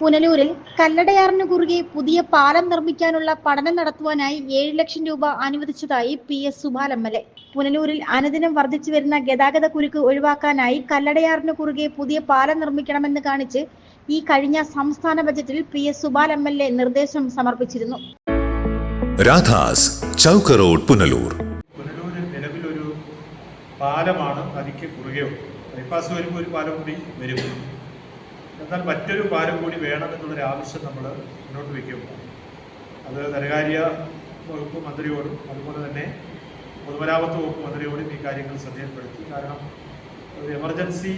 പുനലൂരിൽ കല്ലടയാറിന് കുറുകെ പുതിയ പാലം നിർമ്മിക്കാനുള്ള പഠനം നടത്തുവാനായി ഏഴ് ലക്ഷം രൂപ അനുവദിച്ചതായി P S Subal M L A. പുനലൂരിൽ അനുദിനം വർദ്ധിച്ചു വരുന്ന ഗതാഗത കുരുക്ക് ഒഴിവാക്കാനായി കല്ലടയാറിന് കുറുകെ പുതിയ പാലം നിർമ്മിക്കണമെന്ന് കാണിച്ച് ഈ കഴിഞ്ഞ സംസ്ഥാന ബജറ്റിൽ P S Subal M L A നിർദ്ദേശം സമർപ്പിച്ചിരുന്നു. രാധാസ് ചൗക്ക് റോഡ് പുനലൂർ. പുനലൂരിൽ നിലവിലൊരു പാലമാണ് അതിക്ക് കുറുകെ ബൈപ്പാസ് വരുമ്പോൾ ഒരു പാലം കൂടി വരും. എന്നാൽ മറ്റൊരു പാലം കൂടി വേണമെന്നുള്ളൊരു ആവശ്യം നമ്മൾ മുന്നോട്ട് വയ്ക്കുമ്പോൾ. അത് ധനകാര്യ വകുപ്പ് മന്ത്രിയോടും അതുപോലെ തന്നെ പൊതുമരാമത്ത് വകുപ്പ് മന്ത്രിയോടും ഈ കാര്യങ്ങൾ ശ്രദ്ധയിൽപ്പെടുത്തി. കാരണം ഒരു എമർജൻസി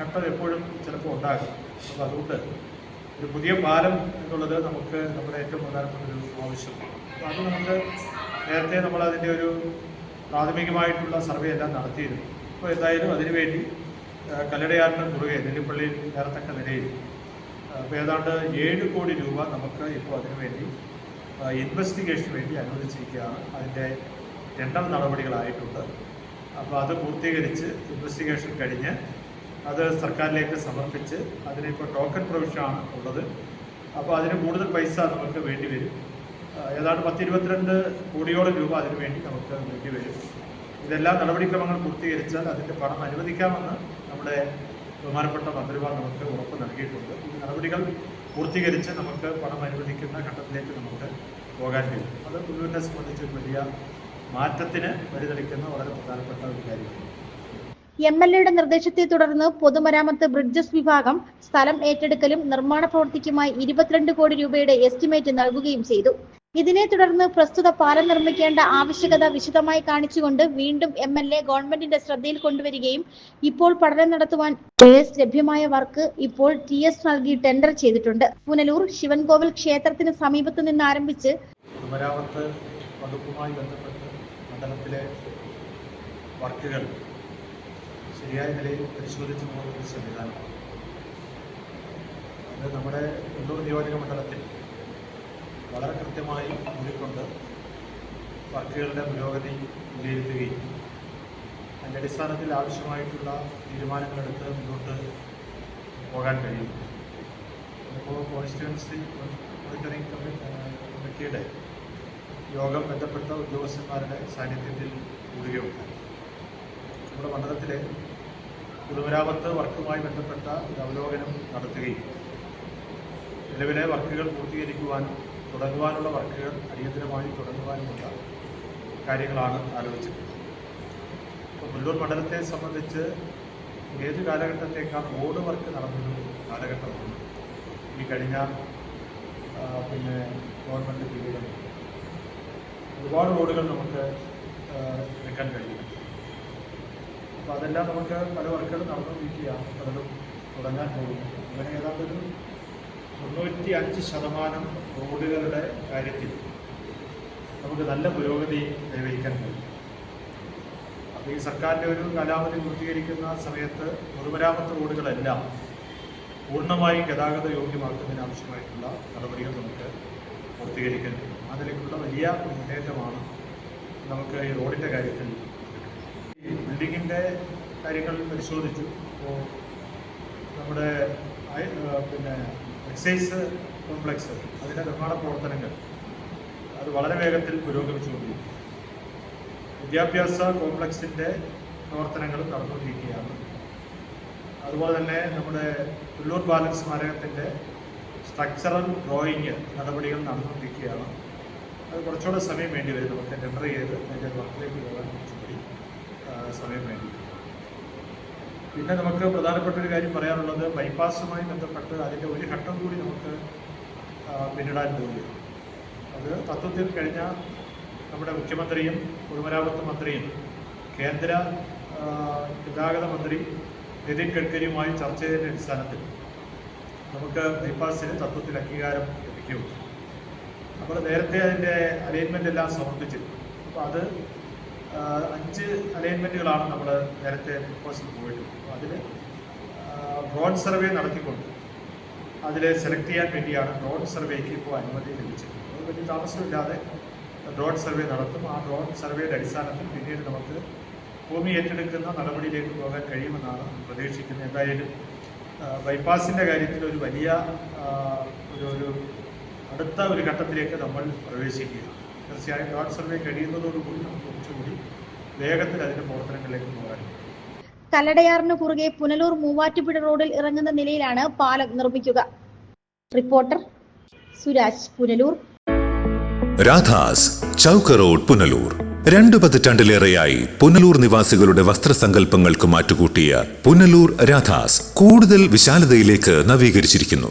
ഘട്ടം എപ്പോഴും ചിലപ്പോൾ ഉണ്ടാകും. അപ്പോൾ അതുകൊണ്ട് ഒരു പുതിയ പാലം എന്നുള്ളത് നമുക്ക് നമ്മുടെ ഏറ്റവും പ്രധാനപ്പെട്ട ഒരു ആവശ്യമാണ് അപ്പോൾ അത് നമുക്ക് നേരത്തെ നമ്മൾ അതിന്റെ ഒരു പ്രാഥമികമായിട്ടുള്ള സർവേ എല്ലാം നടത്തിയിരുന്നു. അപ്പോൾ എന്തായാലും അതിനുവേണ്ടി കല്ലടയാറിന് കുറുകെ നെല്ലിപ്പള്ളിയിൽ ആ, അപ്പോൾ ഏതാണ്ട് ഏഴ് കോടി രൂപ നമുക്ക് ഇപ്പോൾ അതിനുവേണ്ടി ഇൻവെസ്റ്റിഗേഷന് വേണ്ടി അനുവദിച്ചിരിക്കുകയാണ്. അതിന്റെ ടെൻഡർ നടപടികളായിട്ടുണ്ട്. അപ്പോൾ അത് പൂർത്തീകരിച്ച് ഇൻവെസ്റ്റിഗേഷൻ കഴിഞ്ഞ് അത് സർക്കാരിലേക്ക് സമർപ്പിച്ച് അതിനിപ്പോൾ ടോക്കൺ പ്രൊവിഷനാണ് ഉള്ളത്. അപ്പോൾ അതിന് കൂടുതൽ പൈസ നമുക്ക് വേണ്ടി വരും. ഏതാണ്ട് പത്ത് ഇരുപത്തിരണ്ട് കോടിയോളം രൂപ അതിനു വേണ്ടി നമുക്ക് വേണ്ടി വരും. ഇതെല്ലാം നടപടിക്രമങ്ങൾ പൂർത്തീകരിച്ചാൽ അതിന്റെ പണം അനുവദിക്കാമെന്ന് നമ്മുടെ ബഹുമാനപ്പെട്ട മന്ത്രിമാർ നമുക്ക് ഉറപ്പ് നൽകിയിട്ടുണ്ട്. ഈ നടപടികൾ പൂർത്തീകരിച്ച് നമുക്ക് പണം അനുവദിക്കുന്ന ഘട്ടത്തിലേക്ക് നമുക്ക് പോകാൻ കഴിയും. അത് പുല്ലൂരിനെ സംബന്ധിച്ച് വലിയ മാറ്റത്തിന് വഴിതെളിക്കുന്ന വളരെ പ്രധാനപ്പെട്ട ഒരു കാര്യമാണ്. എം എൽ എയുടെ നിർദ്ദേശത്തെ തുടർന്ന് പൊതുമരാമത്ത് ബ്രിഡ്ജസ് വിഭാഗം സ്ഥലം ഏറ്റെടുക്കലും നിർമ്മാണ പ്രവൃത്തിക്കുമായി ഇരുപത്തിരണ്ട് കോടി രൂപയുടെ എസ്റ്റിമേറ്റ് നൽകുകയും ചെയ്തു. ഇതിനെ തുടർന്ന് പ്രസ്തുത പാലം നിർമ്മിക്കേണ്ട ആവശ്യകത വിശദമായി കാണിച്ചുകൊണ്ട് വീണ്ടും എം എൽ എ ഗവൺമെന്റിന്റെ ശ്രദ്ധയിൽ കൊണ്ടുവരികയും ഇപ്പോൾ പഠനം നടത്തുവാൻ എസ് ലഭ്യമായ വർക്ക് ഇപ്പോൾ ടി എസ് നൽകി ടെൻഡർ ചെയ്തിട്ടുണ്ട്. പുനലൂർ ശിവൻകോവിൽ ക്ഷേത്രത്തിന് സമീപത്ത് നിന്ന് ആരംഭിച്ച് വർക്കുകൾ ശരിയായ നിലയിൽ പരിശോധിച്ചു പോകുന്ന സംവിധാനമാണ്. അത് നമ്മുടെ കണ്ണൂർ നിയോജക മണ്ഡലത്തിൽ വളരെ കൃത്യമായി മുന്നിക്കൊണ്ട് വർക്കുകളുടെ പുരോഗതി വിലയിരുത്തുകയും അതിന്റെ അടിസ്ഥാനത്തിൽ ആവശ്യമായിട്ടുള്ള തീരുമാനങ്ങളെടുത്ത് മുന്നോട്ട് പോകാൻ കഴിയും. ഇപ്പോൾ കോൺസ്റ്റിറ്റ്യുവൻസി മോണിറ്ററിംഗ് കമ്മിറ്റിയുടെ യോഗം ബന്ധപ്പെട്ട ഉദ്യോഗസ്ഥന്മാരുടെ സാന്നിധ്യത്തിൽ കൂടുകയുണ്ടായി. നമ്മുടെ മണ്ഡലത്തിലെ പൊതുമരാമത്ത് വർക്കുമായി ബന്ധപ്പെട്ട ഒരു അവലോകനം നടത്തുകയും നിലവിലെ വർക്കുകൾ പൂർത്തീകരിക്കുവാനും തുടങ്ങുവാനുള്ള വർക്കുകൾ അടിയന്തരമായി തുടങ്ങുവാനുമുള്ള കാര്യങ്ങളാണ് ആലോചിച്ചത് അപ്പോൾ മുല്ലൂർ മണ്ഡലത്തെ സംബന്ധിച്ച് ഏത് കാലഘട്ടത്തേക്കാൾ റോഡ് വർക്ക് നടന്നൊരു കാലഘട്ടമാണ്. ഈ കഴിഞ്ഞ പിന്നെ ഗവൺമെന്റ് പീരീഡിൽ ഒരുപാട് റോഡുകൾ നമുക്ക് എടുക്കാൻ കഴിയും. അപ്പോൾ അതെല്ലാം നമുക്ക് പല വർക്കുകളും നടന്നുകൊണ്ടിരിക്കുകയാണ്. പലതും തുടങ്ങാൻ പോകുന്നു. അങ്ങനെ ഏതാണ്ട് ഒരു തൊണ്ണൂറ്റി അഞ്ച് ശതമാനം റോഡുകളുടെ കാര്യത്തിൽ നമുക്ക് നല്ല പുരോഗതി കൈവരിക്കാൻ കഴിയും. അപ്പോൾ ഈ സർക്കാരിന്റെ ഒരു കാലാവധി പൂർത്തീകരിക്കുന്ന സമയത്ത് പൊതുമരാമത്ത് റോഡുകളെല്ലാം പൂർണമായി ഗതാഗത യോഗ്യമാക്കുന്നതിന് ആവശ്യമായിട്ടുള്ള നടപടികൾ നമുക്ക് പൂർത്തീകരിക്കാൻ കഴിയും. അതിലേക്കുള്ള വലിയ മുന്നേറ്റമാണ് നമുക്ക് ഈ റോഡിന്റെ കാര്യത്തിൽ ഈ ബിൽഡിങ്ങിന്റെ കാര്യങ്ങൾ പരിശോധിച്ചു. അപ്പോൾ നമ്മുടെ പിന്നെ എക്സൈസ് കോംപ്ലക്സ് അതിന്റെ നിർമ്മാണ പ്രവർത്തനങ്ങൾ. അത് വളരെ വേഗത്തിൽ പുരോഗമിച്ചുകൊണ്ടിരിക്കും വിദ്യാഭ്യാസ കോംപ്ലക്സിന്റെ പ്രവർത്തനങ്ങളും നടന്നുകൊണ്ടിരിക്കുകയാണ്. അതുപോലെ തന്നെ നമ്മുടെ പുല്ലൂർ ബാലൻ സ്മാരകത്തിന്റെ സ്ട്രക്ചറൽ ഡ്രോയിങ് നടപടികൾ നടന്നുകൊണ്ടിരിക്കുകയാണ്. അത് കുറച്ചുകൂടെ സമയം വേണ്ടി വരും. നമുക്ക് ടെൻഡർ ചെയ്ത് അതിന്റെ വർക്കിലേക്ക് പോകാൻ കുറച്ചുകൂടി സമയം വേണ്ടി. പിന്നെ നമുക്ക് പ്രധാനപ്പെട്ട ഒരു കാര്യം പറയാനുള്ളത് ബൈപ്പാസുമായി ബന്ധപ്പെട്ട് അതിന്റെ ഒരു ഘട്ടം കൂടി നമുക്ക് പിന്നിടാൻ പോവുകയാണ് അത് തത്വത്തിൽ കഴിഞ്ഞ നമ്മുടെ മുഖ്യമന്ത്രിയും പൊതുമരാമത്ത് മന്ത്രിയും കേന്ദ്ര ഗതാഗത മന്ത്രി നിതിൻ ഗഡ്കരിയുമായി ചർച്ച ചെയ്തതിന്റെ അടിസ്ഥാനത്തിൽ നമുക്ക് ബൈപ്പാസിന് തത്വത്തിൽ അംഗീകാരം ലഭിക്കും. അപ്പോൾ നേരത്തെ അതിന്റെ അലൈൻമെന്റ് എല്ലാം സമർപ്പിച്ചിരുന്നു. അപ്പോൾ അത് അഞ്ച് അലൈൻമെന്റുകളാണ് നമ്മൾ നേരത്തെ പ്രപ്പോസൽ പോയിട്ട് അതിൽ ഡ്രോൺ സർവേ നടത്തിക്കൊണ്ട് അതിൽ സെലക്ട് ചെയ്യാൻ വേണ്ടിയാണ് ഡ്രോൺ സർവേക്ക് ഇപ്പോൾ അനുമതി ലഭിച്ചത് അത് വലിയ താമസമില്ലാതെ ഡ്രോൺ സർവേ നടത്തും. ആ ഡ്രോൺ സർവേയുടെ അടിസ്ഥാനത്തിൽ പിന്നീട് നമുക്ക് ഭൂമി ഏറ്റെടുക്കുന്ന നടപടിയിലേക്ക് പോകാൻ കഴിയുമെന്നാണ് പ്രതീക്ഷിക്കുന്നത്. എന്തായാലും ബൈപ്പാസിന്റെ കാര്യത്തിൽ ഒരു വലിയ ഒരു ഒരു അടുത്ത ഒരു ഘട്ടത്തിലേക്ക് നമ്മൾ പ്രവേശിക്കുക തീർച്ചയായും ഡോട്ട് സർവേ കഴിയുന്നതോടുകൂടി നമുക്ക് കുറച്ചുകൂടി വേഗത്തിൽ അതിന്റെ പ്രവർത്തനങ്ങളിലേക്ക് പോകാൻ. കല്ലടയാറിന് കുറുകെ പുനലൂർ മൂവാറ്റുപുഴ റോഡിൽ ഇറങ്ങുന്ന നിലയിലാണ് പാലം നിർമ്മിക്കുക. റിപ്പോർട്ടർ സുരാജ് പുനലൂർ. രാധാസ് ചൗക്ക റോഡ് പുനലൂർ. രണ്ടു പതിറ്റാണ്ടിലേറെയായി പുനലൂർ നിവാസികളുടെ വസ്ത്രസങ്കല്പങ്ങൾക്ക് മാറ്റുകൂട്ടിയ പുനലൂർ രാധാസ് കൂടുതൽ വിശാലതയിലേക്ക് നവീകരിച്ചിരിക്കുന്നു.